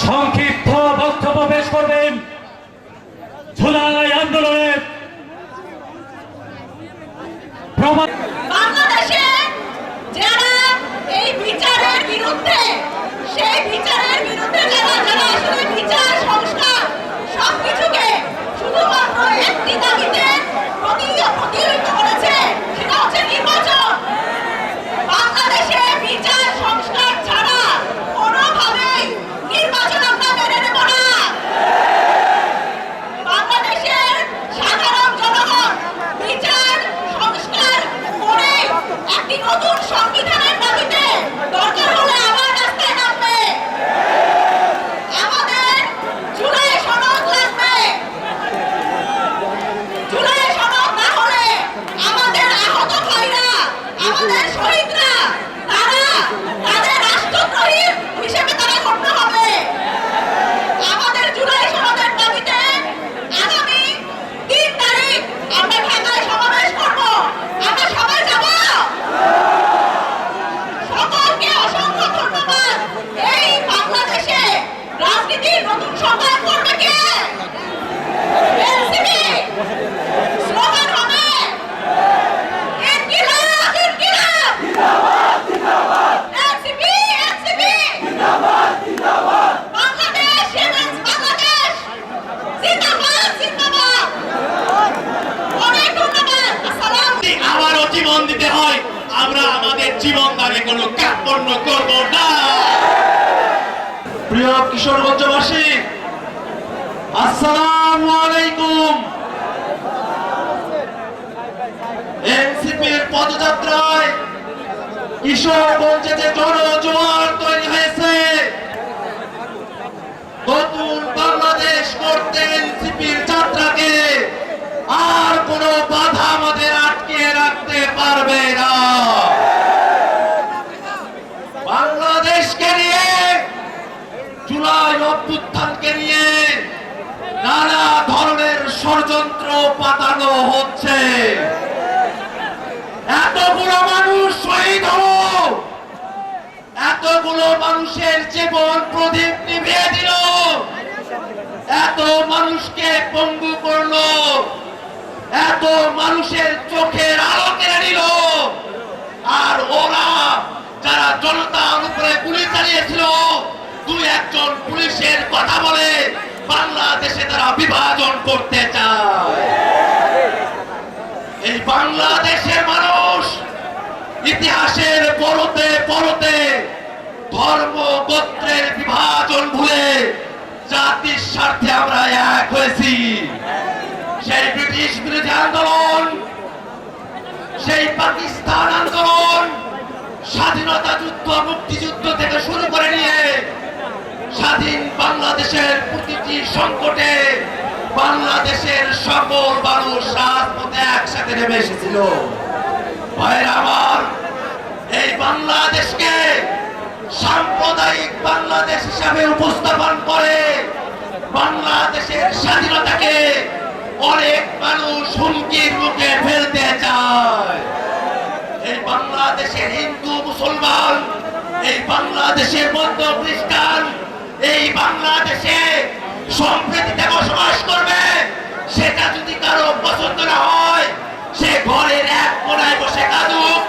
সংক্ষিপ্ত বক্তব্য পেশ করবেন। জুলাই আন্দোলনের প্রমাণ বাংলাদেশে যারা এই বিচারের বিরুদ্ধে সেই বিচারের বিরুদ্ধে যারা যারা আসলে বিচার সংস্কার সবকিছুকে শুধুমাত্র একটি দাবিতে প্রতিনিয়ত প্রতিহিত করেছে সেটা হচ্ছে নির্বাচন বাংলাদেশে বিচার সংস্কার ছাড়া কোনোভাবেই নির্বাচন আমরা মেনে নেব না বাংলাদেশের সাধারণ জনগণ বিচার সংস্কার করে একটি নতুন সংবিধানের দাবিতে দরকার হলে আবার রাস্তায় নামবে আমাদের জুলাই সনদ লাগবে জুলাই সনদ না হলে আমাদের আহত ভাইরা আমাদের শহীদরা তারা তাদের রাষ্ট্রদ্রোহী হিসেবে তারা গণ্য হবে আমাদের জুলাই সনদের দাবিতে আগামী তিন তারিখ আমরা ঢাকায় সমাবেশ করব আমরা সবাই যাব সকলকে অসংখ্য ধন্যবাদ এই বাংলাদেশে রাজনীতির নতুন সংগ্রাম করবে কে এনসিপি স্লোগান হবে ইনকিলাব ইনকিলাব NCP NCP Bangladesh humans Bangladesh জিন্দাবাদ জিন্দাবাদ অনেক ধন্যবাদ আসসালাম যদি আবারও জীবন দিতে হয় আমরা আমাদের কিশোর দানে কোনো কার্পণ্য করব না। প্রিয় কিশোরগঞ্জবাসী আসসালামু আলাইকুম। এনসিপির পদযাত্রায় কিশোরগঞ্জে যে জনজোয়ার অভ্যুত্থানকে নিয়ে নানা ধরনের ষড়যন্ত্র পাতানো হচ্ছে। এতগুলো মানুষ শহীদ হলো এতগুলো মানুষের জীবন প্রদীপ নিভিয়ে দিল। এত মানুষকে পঙ্গু করল। এত মানুষের চোখের আলো কেড়ে নিল। আর ওরা যারা জনতার উপরে গুলি চালিয়েছিল একজন পুলিশের কথা বলে বাংলাদেশে তারা বিভাজন করতে চায়। এই বাংলাদেশের মানুষ ইতিহাসের পরতে পরতে ধর্ম গোত্রের বিভাজন ভুলে জাতির স্বার্থে আমরা এক হয়েছি। সেই ব্রিটিশ বিরোধী আন্দোলন, সেই পাকিস্তান আন্দোলন, স্বাধীনতা যুদ্ধ, মুক্তিযুদ্ধ থেকে শুরু করে নিয়ে স্বাধীন বাংলাদেশের প্রতিটি সংকটে বাংলাদেশের সকল মানুষ রাজপথে একসাথে নেমে এসেছিল। ভাইয়ের আমার, এই বাংলাদেশকে সাম্প্রদায়িক বাংলাদেশ হিসাবে উপস্থাপন করে বাংলাদেশের স্বাধীনতাকে অনেক মানুষ হুমকির মুখে ফেলতে চায়। এই বাংলাদেশের হিন্দু, মুসলমান, এই বাংলাদেশের বৌদ্ধ, খ্রিস্টান এই বাংলাদেশে সম্প্রীতিতে বসবাস করবে, সেটা যদি কারও পছন্দ না হয়, সে ঘরের এক কোনায় বসে কাঁদুক।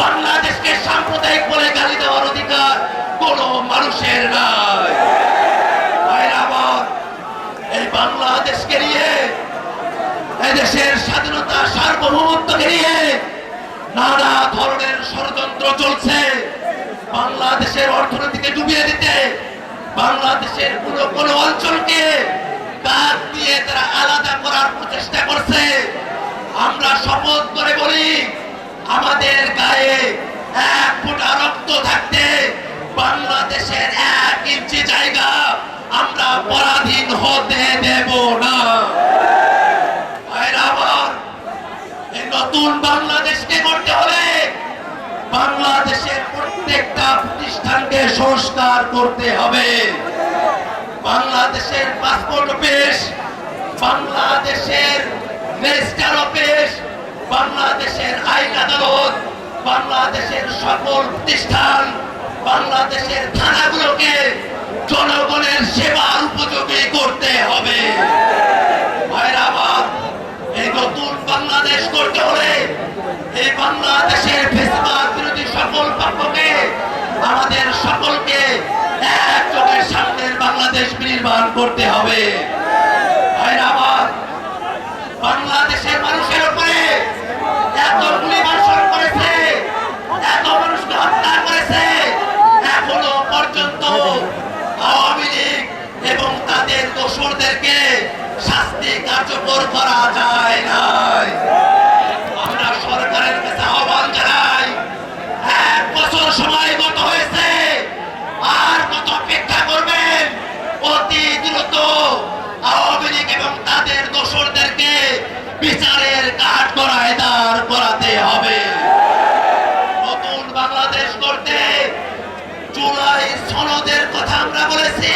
বাংলাদেশকে সাম্প্রদায়িক বলে গালি দেওয়ার অধিকার কোন মানুষের নাই। এই বাংলাদেশকে নিয়ে, এদেশের স্বাধীনতা সার্বভৌমত্বকে নিয়ে নানা ধরনের ষড়যন্ত্র চলছে। বাংলাদেশের অর্থনীতিকে ডুবিয়ে দিতে বাংলাদেশের কোনো কোনো অঞ্চলকে বাদ দিয়ে তারা আলাদা করার প্রচেষ্টা করছে। আমরা শপথ করে বলি, আমাদের গায়ে এক ফোঁটা রক্ত থাকতে বাংলাদেশের এক ইঞ্চি জায়গা আমরা পরাধীন হতে দেব না। প্রতিষ্ঠানকে সংস্কার করতে হবে। বাংলাদেশের পাসপোর্ট অফিস, বাংলাদেশের রেজিস্টার অফিস, বাংলাদেশের আইন আদালত, বাংলাদেশের সকল প্রতিষ্ঠান, বাংলাদেশের থানাগুলোকে সকলকে এক চোখের সামনের বাংলাদেশ নির্মাণ করতে হবে। বাংলাদেশের মানুষের উপরে এত গুলি বর্ষণ করেছে, এত মানুষকে হত্যা করেছে, এখনও পর্যন্ত আওয়ামী লীগ এবং তাদের দোসরদেরকে শাস্তি কার্যকর করা যায় নাই। কথা আমরা বলেছি,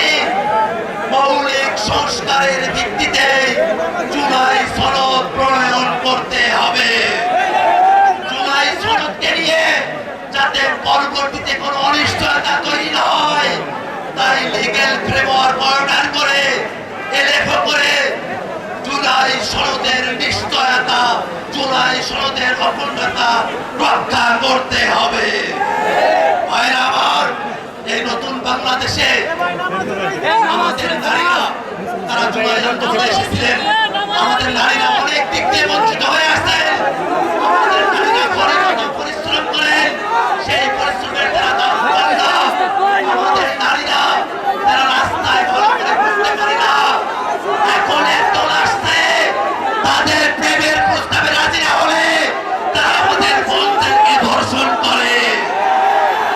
মৌলিক সংস্কারের ভিত্তিতে জুলাই সনদ প্রণয়ন করতে হবে। জুলাই সনদকে নিয়ে যাতে পরবর্তীতে কোনো অনিশ্চয়তা তৈরি না হয়, তাই লিগেল ফ্রেমওয়ার্ক অর্ডার করে এলেখ করে জুলাই সনদের নিশ্চয়তা, জুলাই সনদের অখণ্ডতা রক্ষা করতে হবে। ভাইরা নতুন বাংলাদেশে। আমাদের নারীরা তারা আন্দোলনে এসেছিলেন